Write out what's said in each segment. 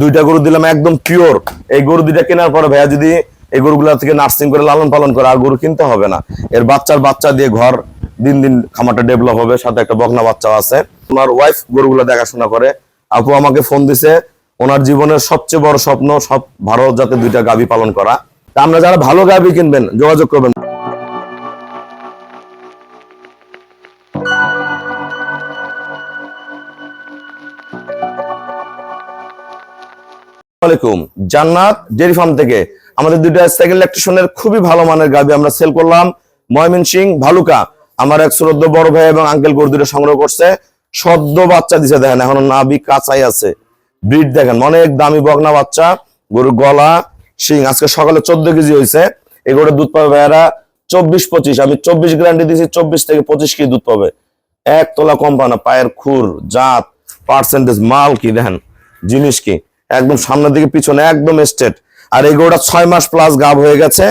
দুইটা গরু দিলাম একদম পিওর এই গরু দুইটা কেনার পরে ভাইয়া যদি এই গরুগুলা থেকে নার্সিং করে লালন পালন করে, আর গরু কিনতে হবে না। এর বাচ্চার বাচ্চা দিয়ে ঘর দিন দিন খামারটা ডেভেলপ হবে, সাথে একটা বকনা বাচ্চাও আছে। তোমার ওয়াইফ গরুগুলা দেখাশোনা করে। আপু আমাকে ফোন দিছে, ওনার জীবনের সবচেয়ে বড় স্বপ্ন, সব ভারত যাতে দুইটা গাভী পালন করা। তা আমরা যারা ভালো গাভী কিনবেন, যোগাযোগ করবেন। আলাইকুম। জান্নাত ডেরি ফার্ম থেকে আমাদের দুইটা সেকেন্ড ইলেকট্রিশনের খুবই ভালো মানের গাবি আমরা সেল করলাম। ময়মিন সিং ভালুকা। আমার এক শ্রদ্ধ বড় ভাই এবং আঙ্কেল গরু দুটো সংগ্রহ করছে। সদ্য বাচ্চা দিছে, দেখেন, এখনও নাভি কাঁচাই আছে। ব্রিড দেখেন, অনেক দামি বগনা বাচ্চা, গরুর গলা, শিং। আজকে সকালে চোদ্দ কেজি হয়েছে। এই গরুর দুধ পাবে ভাইয়ারা চব্বিশ পঁচিশ। আমি চব্বিশ গ্যারান্টি দিয়েছি চব্বিশ থেকে পঁচিশ কেজি দুধ পাবে। এক তোলা কম পায় না পায়ের খুর, জাত পার্সেন্টেজ মাল কি, দেখেন, জিনিস কি? একদম সামনের দিকে, পিছনে একদম স্টেট আর এই গরুটা ছয় মাস প্লাস গাব হয়ে গেছে।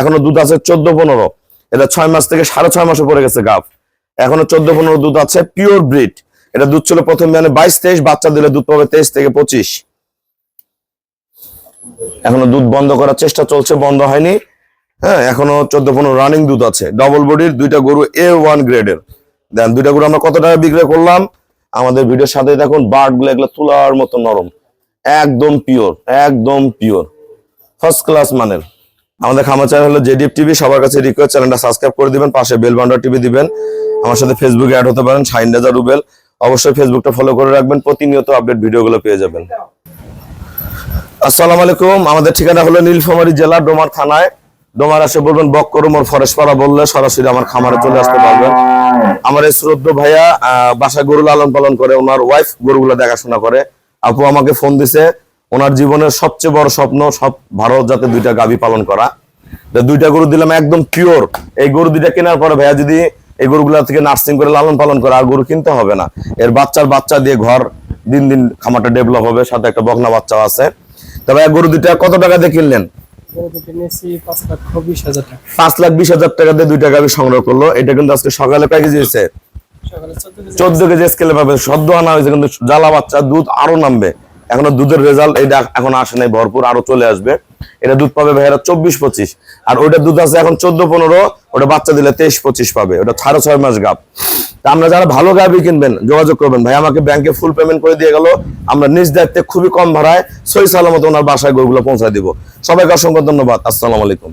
এখনও দুধ আছে চোদ্দ পনেরো। এটা ছয় মাস থেকে সাড়ে ছয় মাসে পড়ে গেছে গাব। এখনও চোদ্দ পনেরো দুধ আছে পিওর ব্রিড এটা দুধ ছিল প্রথম মানে বাইশ তেইশ, বাচ্চা দিলে দুধ পাবে তেইশ থেকে পঁচিশ। এখনও দুধ বন্ধ করার চেষ্টা চলছে, বন্ধ হয়নি। হ্যাঁ এখনও চোদ্দ পনেরো রানিং দুধ আছে। ডবল বডির দুইটা গরু এ ওয়ান গ্রেডের দেন, দুইটা গরু আমরা কত টাকা বিক্রি করলাম? আমাদের ভিডিওর সাথে দেখুন বার্ডগুলো এগুলো তুলার মতো নরম। একদম পিওর একদম পিওর ফার্স্ট ক্লাস মানের। আমাদের খামার চ্যানেল হলো জেডিএফ টিভি সবার কাছে রিকোয়েস্ট চ্যানেলটা সাবস্ক্রাইব করে দিবেন, পাশে বেল বান্ডার টিভি দিবেন। আমার সাথে ফেসবুকে অ্যাড হতে পারেন শাইন রেজা রুবেল। অবশ্যই ফেসবুকটা ফলো করে রাখবেন, প্রতিনিয়ত আপডেট ভিডিওগুলো পেয়ে যাবেন। আসসালামু আলাইকুম, আমাদের ঠিকানা হলো নীলফামারী জেলা, ডোমার থানায়। ডোমার আসে বলবেন, বক্করমর ফরেস্ট পাড়া বললে সরাসরি আমার খামারে চলে আসতে পারবেন। আমার এই শ্রদ্ধ ভাইয়া বাসায় গরু লালন পালন করে, ওনার ওয়াইফ গরুগুলো দেখাশোনা করে। আপু আমাকে ফোন দিছে ওনার জীবনের সবচেয়ে বড় স্বপ্ন সব ভারত যাতে দুইটা গাভী পালন করা। দুইটা গরু দিলাম একদম পিওর এই গরু দুইটা কেনার পরে ভাইয়া যদি এই গরুগুলা থেকে নার্সিং করে লালন পালন করে আর গরু কিনতে হবে না। এর বাচ্চার বাচ্চা দিয়ে ঘর দিন দিন খামারটা ডেভেলপ হবে সাথে একটা বকনা বাচ্চাও আছে। তবে এই গরু দুইটা কত টাকা দিয়ে কিনলেন? পাঁচ লাখ বিশ হাজার টাকা দিয়ে দুইটা গাভী সংগ্রহ করল। এটা কিন্তু আজকে সকালে কয় কেজি হয়েছে? চোদ্দ কেজি স্কেলে পাবে। সদ্য আনা হয়েছে কিন্তু জ্বালা বাচ্চা দুধ আরও নামবে। এখনও দুধের রেজাল্ট এটা এখন আসে নাই ভরপুর আরও চলে আসবে। এটা দুধ পাবে ভাইয়েরা চব্বিশ পঁচিশ। আর ওইটা দুধ আছে এখন চোদ্দ পনেরো ওটা বাচ্চা দিলে তেইশ পঁচিশ পাবে। ওটা সাড়ে ছয় মাস গাপ তা আমরা যারা ভালো গাভি কিনবেন যোগাযোগ করবেন ভাই আমাকে ব্যাংকে ফুল পেমেন্ট করে দিয়ে গেল। আমরা নিজ দায়িত্বে খুবই কম ভাড়ায় সই সালামত ওনার বাসায় গরুগুলো পৌঁছায় দিব। সবাইকে অসংখ্য ধন্যবাদ। আসসালামু আলাইকুম।